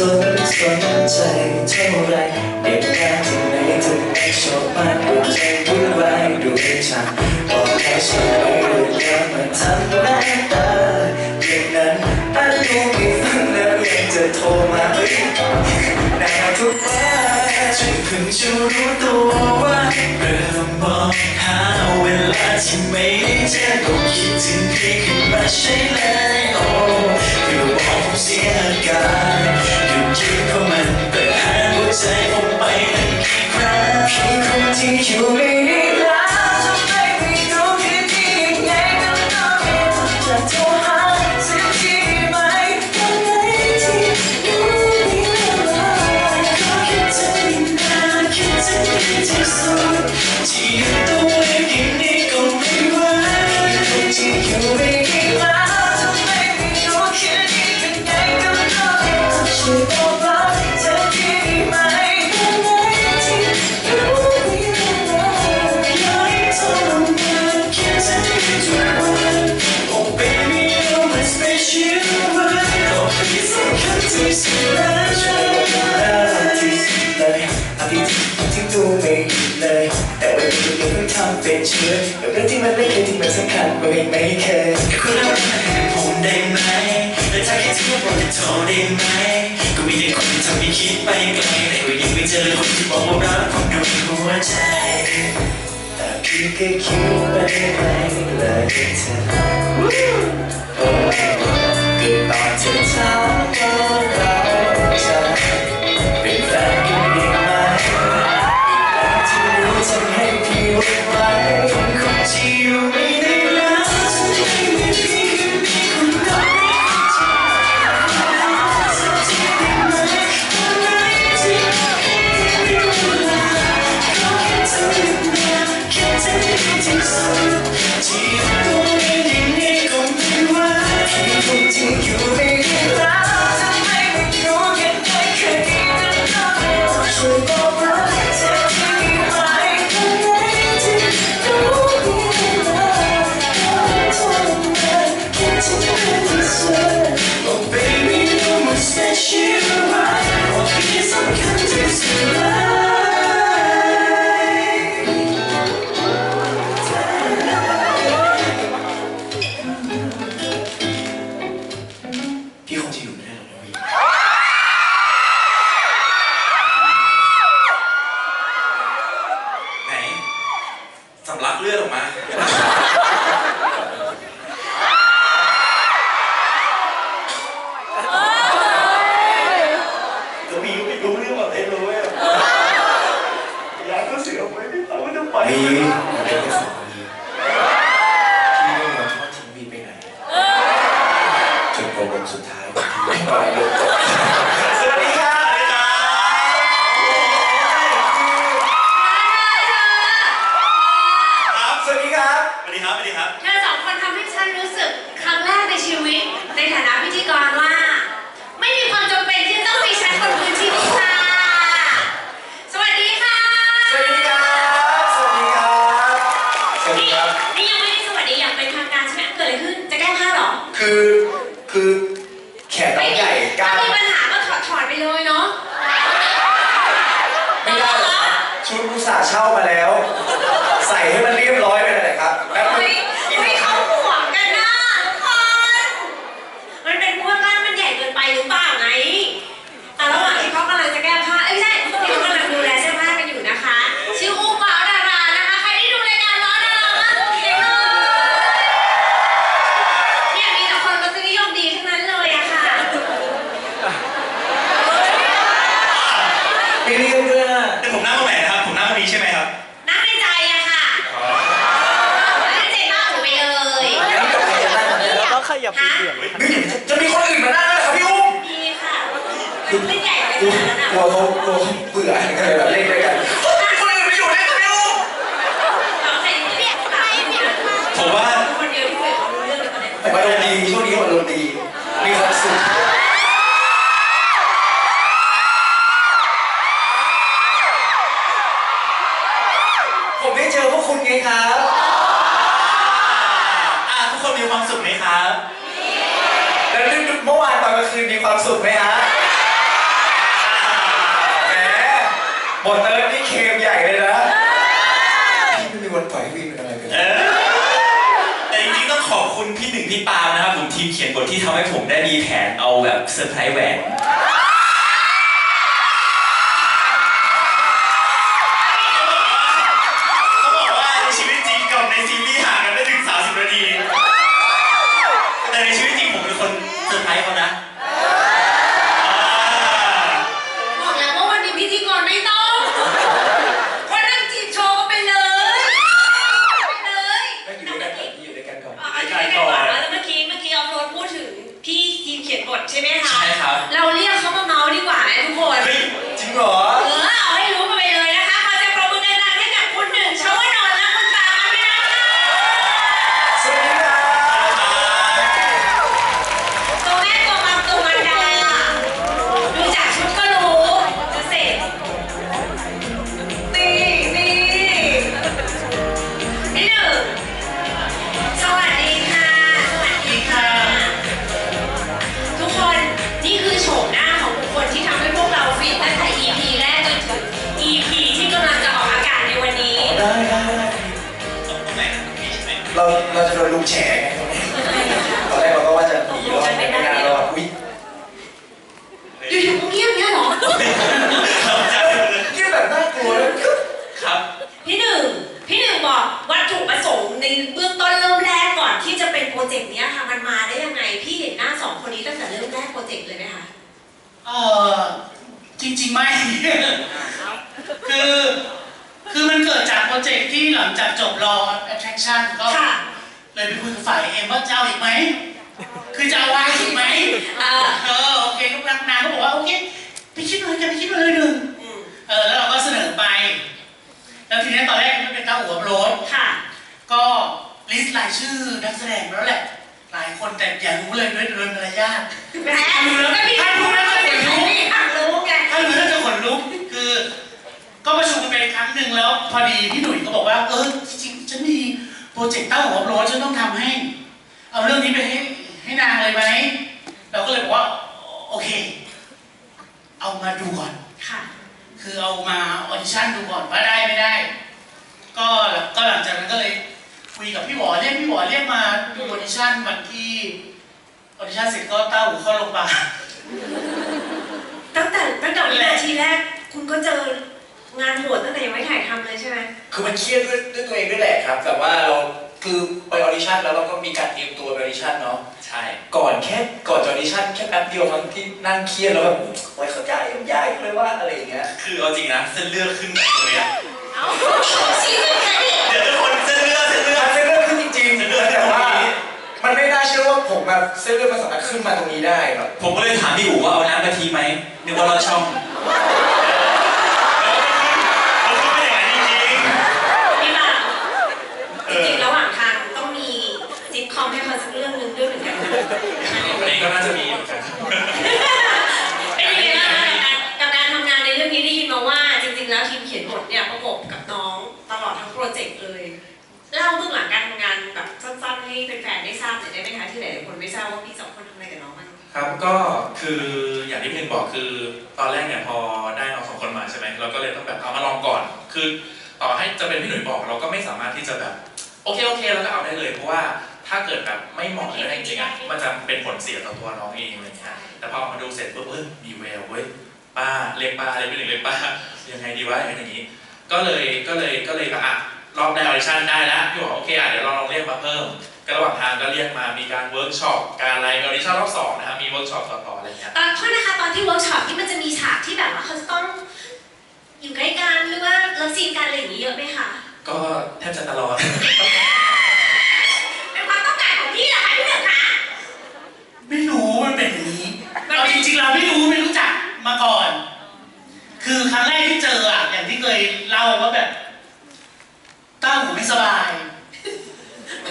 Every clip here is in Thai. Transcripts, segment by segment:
นสนใจเท่าไรเด็กการที่ไหนถึงได้ชอบมาดูใจวุ่นวายดูฉันบอกให้ฉันไม่รู้แล้มันทำหน้าตาอย่างนั้นอาดูไม่ฟังแล้วยังจะโทรมาเฮ้ยหน้ทุกวันฉันเพิ่งจะรู้ตัวว่าเริ่มบอกหาเวลาที่ไม่ได้เจอก็คิดถึงพี่ขึ้นมาใช่แล้ว to. ช่วยบอกให้โทรได้ไหมก็มีแต่คนที่ทำให้คิดไปไกลแต่ก็ยังไม่เจอคนที่บอกว่ารักผมด้วยหัวใจแต่คือแค่คิดไปไกลเลยเธอเกิตอนเช้าก็รัก กลัวเขากลัวเบื่อก็เลยแบบเล่นด้วยกันผมเป็นคนอื่นไปอยู่ได้ก็ไม่รู้ผมว่าผมอารมณ์ดีช่วงนี้มอารมณ์ดีมีความสุขผมได้เจอพวกคุณไงครับทุกคนมีความสุขไหมครับแล้วเมื่อวานตอนกลางคืนมีความสุขไหมฮะ เคมใหญ่เลยนะพี่ไม่มีวันปล่อยให้วินเป็นอะไรเลยเออแต่จริงๆต้องขอบคุณพี่หนึ่งพี่ปาล์มนะครับผมทีมเขียนบทที่ทำให้ผมได้มีแผนเอาแบบเซอร์ไพรส์แหวน เราเราจะโดนลุงแฉไงตอนแรกเราก็ว่าจะหนีรอดไม่นานเราอะอุ้ยอยู่ๆก็เงียบเงี้ยเหรอเยี่ยแบบน่ากลัวเลยครับ พี่หนึ่ง พี่หนึ่งบอกวัตถุประสงค์ในเบื้องต้นเริ่มแรกก่อนที่จะเป็นโปรเจกต์เนี้ยค่ะมันมาได้ยังไง พี่เห็นหน้าสองคนนี้ตั้งแต่เริ่มแรกโปรเจกต์เลยไหมคะเออจริงๆไม่ คือ คือมันเกิดจากโปรเจกต์ที่หลังจากจบรอ attraction ก็ค่ะ เลยไปคุยกับฝ่ายเอ็มว่าจะเอาอีกไหม คือจะเอาวายอีกไหมเอ่าเออโอเคก็รักนางก็บอกว่าโอเคไปคิดมาเลยกันไปคิดมาเลยหนึ่งเออแล้วเราก็เสนอไป แล้วทีนี้ตอนแรกไม่เป็นเต้าหัวโรสค่ะ ก็ลิสต์รายชื่อนักแสดงแล้วแหละ หลายคนแต่อย่ารู้เลยด้วยโดยมารยาทแหมไม่พี่รู้นะไม่อยากรู้ไงถ้ารู้แล้วจะขนลุกคือ ก็ประชุมกันไปครั้งหนึ่งแล้ว พอดีพี่หนุ่ยก็บอกว่าเออจริงๆฉันมี โปรเจกต์เต้าหัวโปรฉันต้องทำให้ เอาเรื่องนี้ไปให้ให้นางเลยไหมเราก็เลยบอกว่า โอเค เอามาดูก่อนค่ะคือเอามาออดิชั่นดูก่อนว่าได้ไม่ได้ ก็ก็หลังจากนั้นก็เลยคุยกับพี่หวอเรียกพี่หวอเรียกมาดูออดิชั่นวันที่ออดิชั่นเสร็จก็เต้าหูเข้าโรงพยาบาลตั้งแต่ตั้งแต่วินาทีแรก คุณก็เจอ งานโหดตั้งแต่ยังไม่ถ่ายทำเลยใช่ไหมคือมันเครียดด้วยด้วยตัวเองด้วยแหละครับ แต่ว่าเราคือไปออดิชั่นแล้วเราก็มีการเตรียมตัวไปออดิชั่นเนาะ ใช่ ก่อนแค่ก่อนจะออดิชั่นแค่แป๊บเดียวมันที่นั่งเครียดแล้วแบบโอ๊ยเขายากยากเลยว่าอะไรอย่างเงี้ย คือเอาจริงนะเส้นเลือดขึ้นตรงเนี้ยเอ้าชี้เลยค่ะนี่เดี๋ยวทุกคนเส้นเลือดเส้นเลือมัดนเส้นเลือดขึ้นจริงๆแต่ว่ามันไม่น่าเชื่อว่าผมแบบเส้นเลือดมันสามารถขึ้นมาตรงนี้ได้ครับผมก็เลยถามพี่อู๋ว่าเอาน้ำกะทิไหมนึกว่าเราช่อง สั้นๆให้แฟนๆได้ทราบหน่อยได้ไหมคะที่หลายๆคนไม่ทราบว่าพี่สองคนทำอะไรกับน้องบ้างครับก็คืออย่างที่พี่หนึ่งบอกคือตอนแรกเนี่ยพอได้น้องสองคนมาใช่ไหมเราก็เลยต้องแบบเอามาลองก่อน คือต่อให้จะเป็นพี่หนุ่ยบอกเราก็ไม่สามารถที่จะแบบโอเคโอเคแล้วก็เอาได้เลยเพราะว่าถ้าเกิดแบบไม่เหมาะหรือะไรจริงๆอะมันจะเป็นผลเสียต่อตัวน้องเองอะไรเงี้ยแต่พอมาดูเสร็จปุ๊บเอ้ยมีแววเว้ยป้าเรียกป้าเรียกพี่หนึ่งเรียกป้ายังไงดีวะอย่างนี้ ก็เลยก็เลยก็เลยแบบอะ รอบได้ออดิชั่นได้แล้วพี่บอกโอเคอะเดี๋ยวเราลองเรียกมาเพิ่ม ก็ระหว่างทางก็เรียกมามีการเวิร์กช็อปการอะไรออดิชั่นรอบสองนะครับมีเวิร์กช็อปต่อๆอะไรเงี้ยตอนโทษนะคะตอนที่เวิร์กช็อปที่มันจะมีฉากที่แบบว่าเขาจะต้องอยู่ใกล้กันหรือว่าเลิฟซีนกันอะไรอย่างนี้เยอะไหมคะก็แทบจะตลอด เป็นความต้องการของพี่เหรอคะพี่หนึ่งคะไม่รู้มันเป็นอย่างนี้เราจริงๆเราไม่รู้ไม่รู้จักมาก่อน คือครั้งแรกที่เจออะอย่างที่เคยเล่าว่าแบบเต้าหูไม่สบาย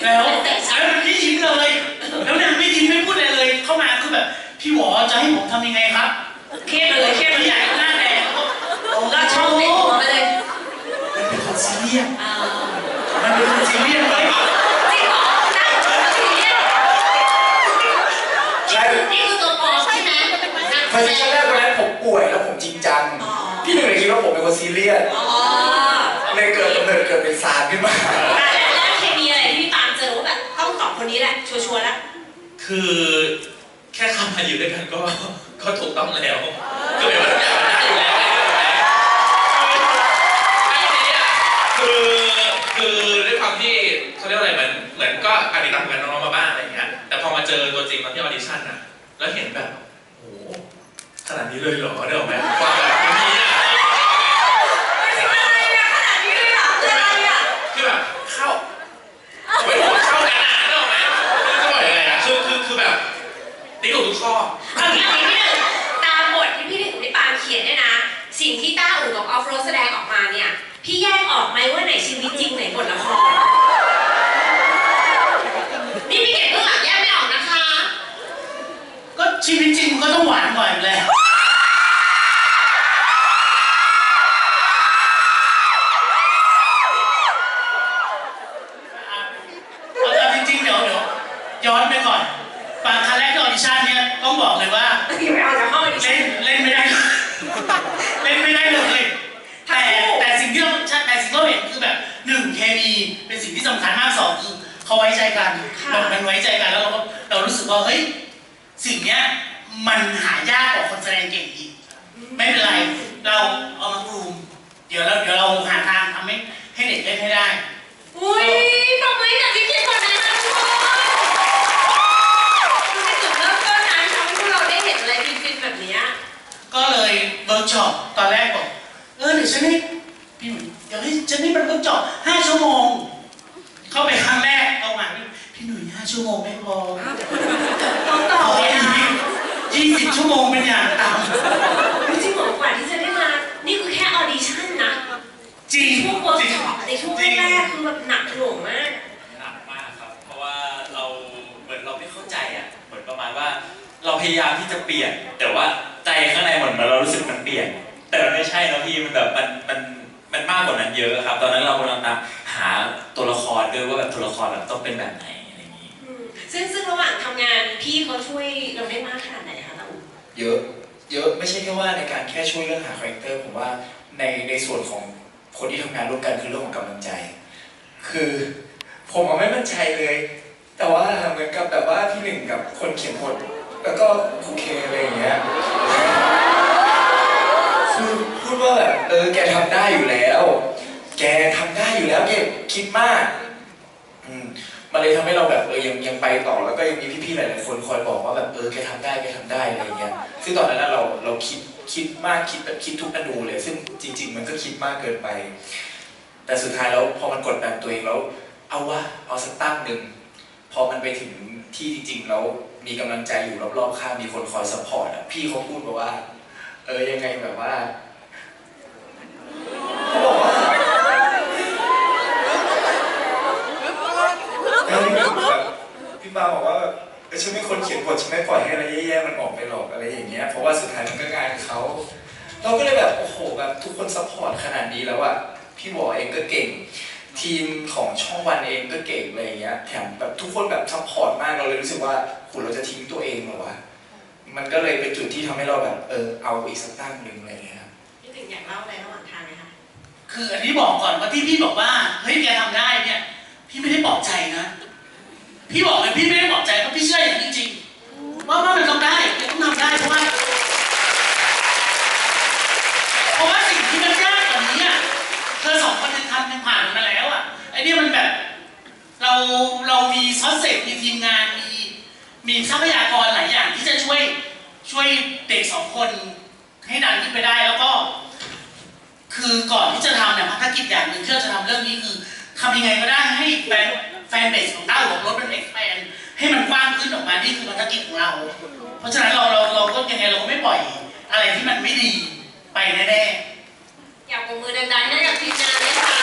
แล้วแล้วมันไม่ยิ้มเลย แล้วนางไม่ยิ้มไม่พูดอะไรเลย เข้ามาคือแบบ พี่หวอจะให้ผมทำยังไงครับ เครียดเลยเครียดตัวเลยใหญ่หน้าแดงโอ้ก็ช่องเด็กหัวมาเลยมันเป็นคนซีเรียสอ่ามันเป็นคนซีเรียสเลยจริงเหรอนั่งจริงเนี่ยใช่ เกิดกำเนิดเกิดเป็นซารขึ้นมา อะแล้วแล้วเคมีอะไรที่พี่ปาล์มเจอว่าแบบต้องสองคนนี้แหละ ชัวร์ๆแล้วคือแค่เข้ามาอยู่ด้วยกันก็ก็ถูกต้องแล้วคือหมายว่าทุกอย่างมันได้อยู่แล้วไงไอ้นี่อะคือคือด้วยความที่เขาเรียกว่าอะไรเหมือนเหมือนก็อาจติดตามผลงานน้องๆมาบ้างอะไรอย่างเงี้ยแต่พอมาเจอตัวจริงตอนที่ออดิชั่นอะแล้วเห็นแบบโอ้โหขนาดนี้เลยเหรอเดี๋ยวไหมความแบบนี้อะ อะไรอะขนาดนี้เลยเหรอคืออะไรอะ คือแบบเข้าไม่ถูกเข้ากันอะเดี๋ยวไหมคือจะบอกยังไงอะคือคือคือแบบนี่ถูกทุกข้อ เอางี้เอางี้พี่หนึ่งตามบทที่พี่หนึ่งกับพี่ปาล์มเขียนเนี่ยนะ สิ่งที่ต้าอู่กับออฟโรดแสดงออกมาเนี่ย พี่แยกออกไหมว่าไหนชีวิตจริงไหนบทละคร นี่พี่เก็บเบื้องหลังแยกไม่ออกนะคะ ก็ชีวิตจริงมันก็ต้องหวานหน่อยอยู่แล้ว เอาเอาจริงๆเดี๋ยวเดี๋ยวย้อนไปก่อนปางครั้งแรกที่ออดิชั่นเนี่ยต้องบอกเลยว่า ยังไม่ออกจากห้องดิฉั เล่ น นเล่นไม่ได้ เล่นไม่ได้เลยแต่แต่สิ่งที่เราแต่สิ่งที่เราเห็นคือแบบหนึ่งเคมีเป็น สิ่งที่สำคัญมากสองคือเขาไว้ใจกันมันมันไว้ใจกันแล้วเราก็เรารู้สึกว่าเฮ้ยสิ่งเนี้ยมันหายากกว่าคนแสดงเก่งอีกไม่เป็นไร เราเอามากรูมเดี๋ยวเราเดี๋ยวเราหาทางทำให้ให้เด็กเล่นให้ได้อุ้ยปรบมือให้กับพี่เกียรติคนนั้นนะทุกคน แต่มันไม่ใช่นะพี่มันแบบมันมันมันมากกว่านั้นเยอะครับ ตอนนั้นเรากำลังตามหาตัวละครด้วยว่าแบบตัวละครแบบต้องเป็นแบบไหนอะไรอย่างนี้อืมซึ่งซึ่งระหว่างทำงานพี่เขาช่วยเราได้มากขนาดไหนคะตาอูเยอะ เยอะไม่ใช่แค่ว่าในการแค่ช่วยเรื่องหาคาแรคเตอร์ผมว่าในในส่วนของคนที่ทำงานร่วมกันคือเรื่องของกำลังใจ คือผมอะไม่มั่นใจเลย แต่ว่าเหมือนกับแบบว่าพี่หนึ่งกับคนเขียนบทแล้วก็ครูเคอะไรอย่างเงี้ยคือพูด ว่าแบบเออแกทำได้อยู่แล้ว แกทำได้อยู่แล้วแกคิดมากอืมมันเลยทำให้เราแบบเออยังยังไปต่อแล้วก็ยังมีพี่ๆหลายๆคนคอยบอกว่าแบบเออแกทำได้แกทำได้อะไรเงี้ยซึ่งตอนนั้นเราเราคิดคิดมากคิดแบบคิดทุกอนูเลย ซึ่งจริง ๆ มันก็คิดมากเกินไป แต่สุดท้ายแล้วพอมันกดดันตัวเองแล้วเอาวะเอาสักตั้งหนึ่งพอมันไปถึงที่จริงๆแล้วมีกำลังใจอยู่รอบๆข้างมีคนคอยซัพพอร์ตอะพี่เขาพูดมาว่า เออยังไงแบบว่าบอกว่า เออแบบ พี่ปาบอกว่าแบบเออฉันเป็นคนเขียนบทฉันไม่ปล่อยให้อะไรแย่ๆมันออกไปหรอกอะไรอย่างเงี้ยเพราะว่าสุดท้ายมันก็งานเขาเราก็เลยแบบโอ้โหแบบทุกคนซัพพอร์ตขนาดนี้แล้วอะพี่วอเองก็เก่ง ทีมของช่องวันเองก็เก่งอะไรอย่างเงี้ยแถมแบบทุกคนแบบซัพพอร์ตมากเราเลยรู้สึกว่าโหเราจะทิ้งตัวเองเหรอวะมันก็เลยเป็นจุดที่ทำให้เราแบบเออเอาอีกสักตั้งหนึ่งอะไรอย่างเงี้ยครับพี่ถึงอยากเล่าอะไรระหว่างทางไหมคะคืออันนี้บอกก่อนว่าที่พี่บอกว่าเฮ้ยแกทำได้เนี่ยพี่ไม่ได้ปลอบใจนะ พี่บอกเลยพี่ไม่ได้ปลอบใจเพราะพี่เชื่ออย่างนี้จริงๆว่าว่ามันต้องได้แกต้องทำได้เพราะว่าเพราะว่าสิ่งที่มันยากกว่านี้อะเธอสองคนยังทำยังผ่านมาแล้วอะไอ้เนี่ยมันแบบ เราเรามีซอสเซตมีทีมงานมีมีทรัพยากรหลายอย่างที่จะช่วยช่วยเด็กสองคนให้ดันขึ้นไปได้แล้วก็ คือก่อนที่จะทำเนี่ยภารกิจอย่างหนึ่งที่เราจะทำเรื่องนี้คือทำยังไงก็ได้ให้แฟน แฟนเบสของต้าหัวรถมันเอ็กแพนให้มันกว้างขึ้นออกมา นี่คือภารกิจของเรา เพราะฉะนั้นเราเราเราก็ยังไงเราก็ไม่ปล่อย อะไรที่มันไม่ดีไปแน่ๆ อยากปรบมือดังๆให้กับทีมงานเลยค่ะ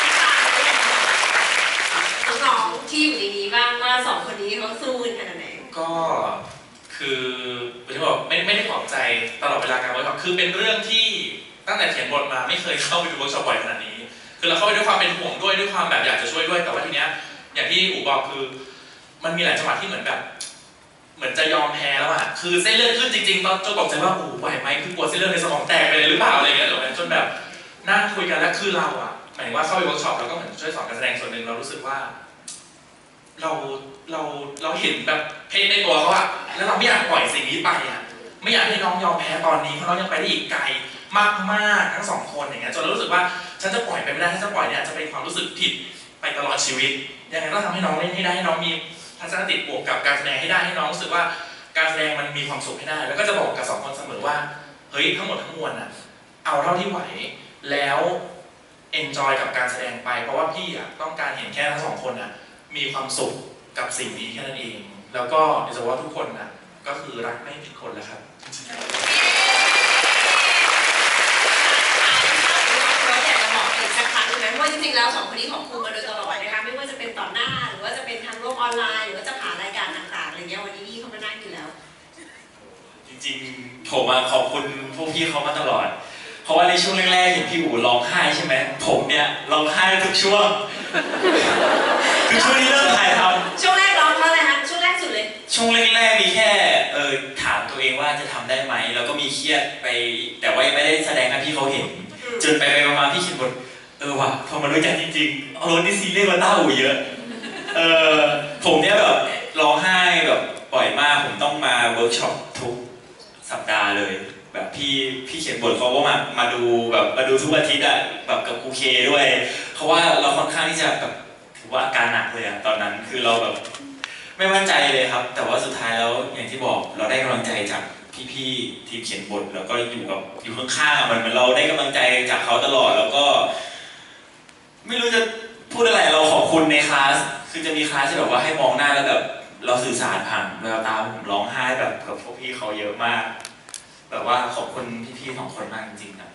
พี่ปาล์มเป็นยังไงน้องๆที่อยู่ในนี้บ้างว่าสองคนนี้เขาสู้กันขนาดไหน ก็คือผมจะบอกไม่ไม่ได้ปลอบใจตลอดเวลาการเวิร์กช็อปคือเป็นเรื่องที่ตั้งแต่เขียนบทมาไม่เคยเข้าไปดูเวิร์กช็อปบ่อยขนาดนี้ คือเราเข้าไปด้วยความเป็นห่วงด้วยด้วยความแบบอยากจะช่วยด้วย แต่ว่าทีเนี้ยอย่างที่อู๋บอกคือ มันมีหลายจังหวะที่เหมือนแบบ เหมือนจะยอมแพ้แล้วอะคือเส้นเลือดขึ้นจริงๆตอนจนตกใจว่าอ้โหไหวไหมคือกลัวเส้นเลือดในสมองแตกไปเลยหรือเปล่าอะไรเงี้ยจนแบบนั่งคุยกันแล้วคือเราอะหมายถึงว่าเข้าไปเวิร์กช็อปแล้วก็เหมือนช่วยสอนการแสดงส่วนหนึ่งเรารู้สึกว่า เราเราเราเห็นแบบเพศในตัวเขาอะแล้วเราไม่อยากปล่อยสิ่งนี้ไปอะไม่อยากให้น้องยอมแพ้ตอนนี้เพราะน้องยังไปได้อีกไกล มากๆทั้งสองคนอย่างเงี้ยจนเรารู้สึกว่าฉันจะปล่อยไปไม่ได้ถ้าจะปล่อยเนี่ยจะเป็นความรู้สึกผิดไปตลอดชีวิตยังไงก็ทำให้น้องเล่นให้ได้ให้น้องมีทัศนคติบวกกับการแสดงให้ได้ให้น้องรู้สึกว่าการแสดงมันมีความสุขให้ได้ แล้วก็จะบอกกับสองคนเสมอว่าเฮ้ยทั้งหมดทั้งมวลอะเอาเท่าที่ไหวแล้ว enjoy กับการแสดงไป เพราะว่าพี่อะต้องการเห็นแค่ทั้งสองคนอะมีความสุขกับสิ่งนี้แค่นั้นเอง แล้วก็เดี๋ยวจะว่าทุกคนนะก็คือรักไม่ผิดคนแล้วครับ เราอยากจะบอกอีกสักครั้งหนึงไหมเพราะว่า จริงๆแล้วสองคนนี้ของครูมาโดยตลอดนะคะไม่ว่าจะเป็นต่อหน้า หรือว่าจะเป็นทางโลกออนไลน์ หรือว่าจะผ่านรายการต่างๆอะไรเงี้ยวันนี้นี่เขามานั่งอยู่แล้ว จริงๆผมอะขอบคุณพวกพี่เขามาตลอด เพราะว่าในช่วงแรกๆเห็นพี่อู๋ร้องไห้ใช่ไหมผมเนี่ยร้องไห้ทุกช่วงทุกช่วงที่เริ่มถ่ายทช่วงแรกร้องเพราะอะไรคะช่วงแรกสุดเลยำช่วงแรกๆมีแค่เออถามตัวเองว่าจะทำได้ไหมแล้วก็มีเครียดไป แต่ว่ายังไม่ได้แสดงให้พี่เขาเห็น จนไปไปมาๆพี่คิดบท เออว่ะพอมารู้จักจริงๆเอารถนี่ซีเรียสกว่าต้าอู๋เยอะ เออผมเนี่ยแบบร้องไห้แบบบ่อยมากผมต้องมาเวิร์กช็อปทุกสัปดาห์เลย แบบพี่พี่เขียนบทเขาก็มามาดูแบบมาดูทุกอาทิตย์อะแบบกับครูเคด้วยเพราะว่าเราค่อนข้างที่จะแบบถือว่าอาการหนักเลยอะตอนนั้นคือเราแบบไม่มั่นใจเลยครับ แต่ว่าสุดท้ายแล้วอย่างที่บอกเราได้กำลังใจจากพี่ๆทีมเขียนบทแล้วก็อยู่กับอยู่ข้างๆมันเหมือนเราได้กำลังใจจากเขาตลอดแล้วก็ ไม่รู้จะพูดอะไรเราขอบคุณในคลาส คือจะมีคลาสที่แบบว่าให้มองหน้าแล้วแบบเราสื่อสารผ่านแววตาผมร้องไห้แบบกับพวกพี่เขาเยอะมาก แบบว่าขอบคุณพี่ๆสองคนมากจริงๆครั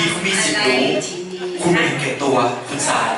ดีคุณมีสิทธิ์รู้ คุณไม่เห็นแก่ตัวคุณสาย